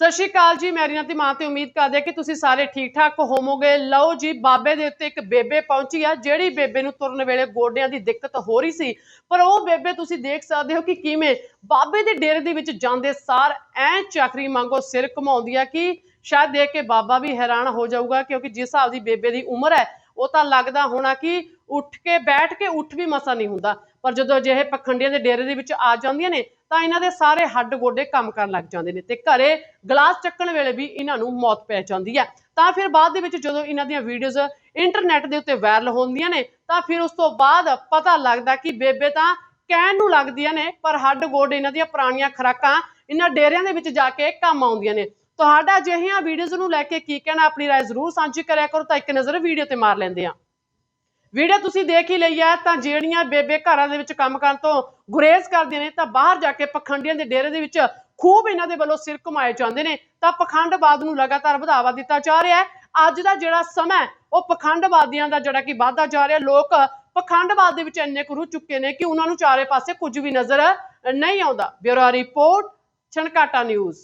ਸਤਿ ਸ਼੍ਰੀ ਅਕਾਲ ਜੀ, ਮੈਂ ਦੀ ਮਾਂ ਤੇ ਉਮੀਦ ਕਰਦੇ ਹਾਂ ਕਿ ਤੁਸੀਂ ਸਾਰੇ ਠੀਕ ਠਾਕ ਹੋਵੋਗੇ। ਲਓ ਜੀ, ਬਾਬੇ ਦੇ ਉੱਤੇ ਇੱਕ ਬੇਬੇ ਪਹੁੰਚੀ ਆ, ਜਿਹੜੀ ਬੇਬੇ ਨੂੰ ਤੁਰਨ ਵੇਲੇ ਗੋਡਿਆਂ ਦੀ ਦਿੱਕਤ ਹੋ ਰਹੀ ਸੀ। ਪਰ ਉਹ ਬੇਬੇ ਤੁਸੀਂ ਦੇਖ ਸਕਦੇ ਹੋ ਕਿ ਕਿਵੇਂ ਬਾਬੇ ਦੇ ਡੇਰੇ ਦੇ ਵਿੱਚ ਜਾਂਦੇ ਸਾਰ ਐ ਚਾਕਰੀ ਮੰਗੋ ਸਿਰ ਘੁਮਾਉਂਦੀ ਆ ਕਿ ਸ਼ਾਇਦ ਦੇਖ ਕੇ ਬਾਬਾ ਵੀ ਹੈਰਾਨ ਹੋ ਜਾਊਗਾ ਕਿਉਂਕਿ ਜਿਸ ਹਿਸਾਬ ਦੀ ਬੇਬੇ ਦੀ ਉਮਰ ਹੈ ਉਹ ਤਾਂ ਲੱਗਦਾ ਹੋਣਾ ਕਿ ਉੱਠ ਕੇ, ਬੈਠ ਕੇ ਉੱਠ ਵੀ ਮਸਾ ਨਹੀਂ ਹੁੰਦਾ। ਪਰ ਜਦੋਂ ਅਜਿਹੇ ਪਖੰਡੀਆਂ ਦੇ ਡੇਰੇ ਦੇ ਵਿੱਚ ਆ ਜਾਂਦੀਆਂ ਨੇ, ਤਾਂ ਇਹਨਾਂ ਦੇ ਸਾਰੇ ਹੱਡ ਗੋਡੇ ਕੰਮ ਕਰਨ ਲੱਗ ਜਾਂਦੇ ਨੇ ਤੇ ਘਰੇ ਗਲਾਸ ਚੱਕਣ ਵੇਲੇ ਵੀ ਇਹਨਾਂ ਨੂੰ ਮੌਤ ਪੈ ਜਾਂਦੀ ਹੈ। ਤਾਂ ਫਿਰ ਬਾਅਦ ਦੇ ਵਿੱਚ ਜਦੋਂ ਇਹਨਾਂ ਦੀਆਂ ਵੀਡੀਓਜ਼ ਇੰਟਰਨੈਟ ਦੇ ਉੱਤੇ ਵਾਇਰਲ ਹੁੰਦੀਆਂ ਨੇ, ਤਾਂ ਫਿਰ ਉਸ ਤੋਂ ਬਾਅਦ ਪਤਾ ਲੱਗਦਾ ਕਿ ਬੇਬੇ ਤਾਂ ਕਹਿਣ ਨੂੰ ਲੱਗਦੀਆਂ ਨੇ, ਪਰ ਹੱਡ ਗੋਡੇ ਇਹਨਾਂ ਦੀਆਂ ਪੁਰਾਣੀਆਂ ਖੁਰਾਕਾਂ ਇਹਨਾਂ ਡੇਰਿਆਂ ਦੇ ਵਿੱਚ ਜਾ ਕੇ ਕੰਮ ਆਉਂਦੀਆਂ ਨੇ। ਤੁਹਾਡਾ ਅਜਿਹੀਆਂ ਵੀਡੀਓਜ਼ ਨੂੰ ਲੈ ਕੇ ਕੀ ਕਹਿਣਾ ਆਪਣੀ رائے ਜ਼ਰੂਰ ਸਾਂਝੀ ਕਰਿਆ ਕਰੋ ਤਾਂ ਇੱਕ ਨਜ਼ਰ ਵੀਡੀਓ ਤੇ ਮਾਰ ਲੈਂਦੇ ਆ ਵੀਡੀਓ ਤੁਸੀਂ ਦੇਖ ਹੀ ਲਈ ਹੈ ਤਾਂ ਜਿਹੜੀਆਂ ਬੇਬੇ ਘਰਾਂ ਦੇ ਵਿੱਚ ਕੰਮ ਕਰਨ ਤੋਂ ਗੁਰੇਜ਼ ਕਰਦੀਆਂ ਨੇ ਤਾਂ ਬਾਹਰ ਜਾ ਕੇ ਪਖੰਡੀਆਂ ਦੇ ਡੇਰੇ ਦੇ ਵਿੱਚ ਖੂਬ ਇਹਨਾਂ ਦੇ ਵੱਲੋਂ ਸਿਰ ਘੁਮਾਏ ਜਾਂਦੇ ਨੇ ਤਾਂ ਪਖੰਡਵਾਦ ਨੂੰ ਲਗਾਤਾਰ ਵਧਾਵਾ ਦਿੱਤਾ ਜਾ ਰਿਹਾ ਹੈ ਅੱਜ ਦਾ ਜਿਹੜਾ ਸਮਾਂ ਹੈ, ਉਹ ਪਖੰਡਵਾਦੀਆਂ ਦਾ ਜਿਹੜਾ ਕਿ ਵਾਧਾ ਜਾ ਰਿਹਾ ਲੋਕ ਪਖੰਡਵਾਦ ਦੇ ਵਿੱਚ ਇੰਨੇ ਕੁ ਰੁ ਚੁੱਕੇ ਨੇ ਕਿ ਉਹਨਾਂ ਨੂੰ ਚਾਰੇ ਪਾਸੇ ਕੁਝ ਵੀ ਨਜ਼ਰ ਨਹੀਂ ਆਉਂਦਾ ਬਿਊਰੋ ਰਿਪੋਰਟ ਛਣਕਾਟਾ ਨਿਊਜ਼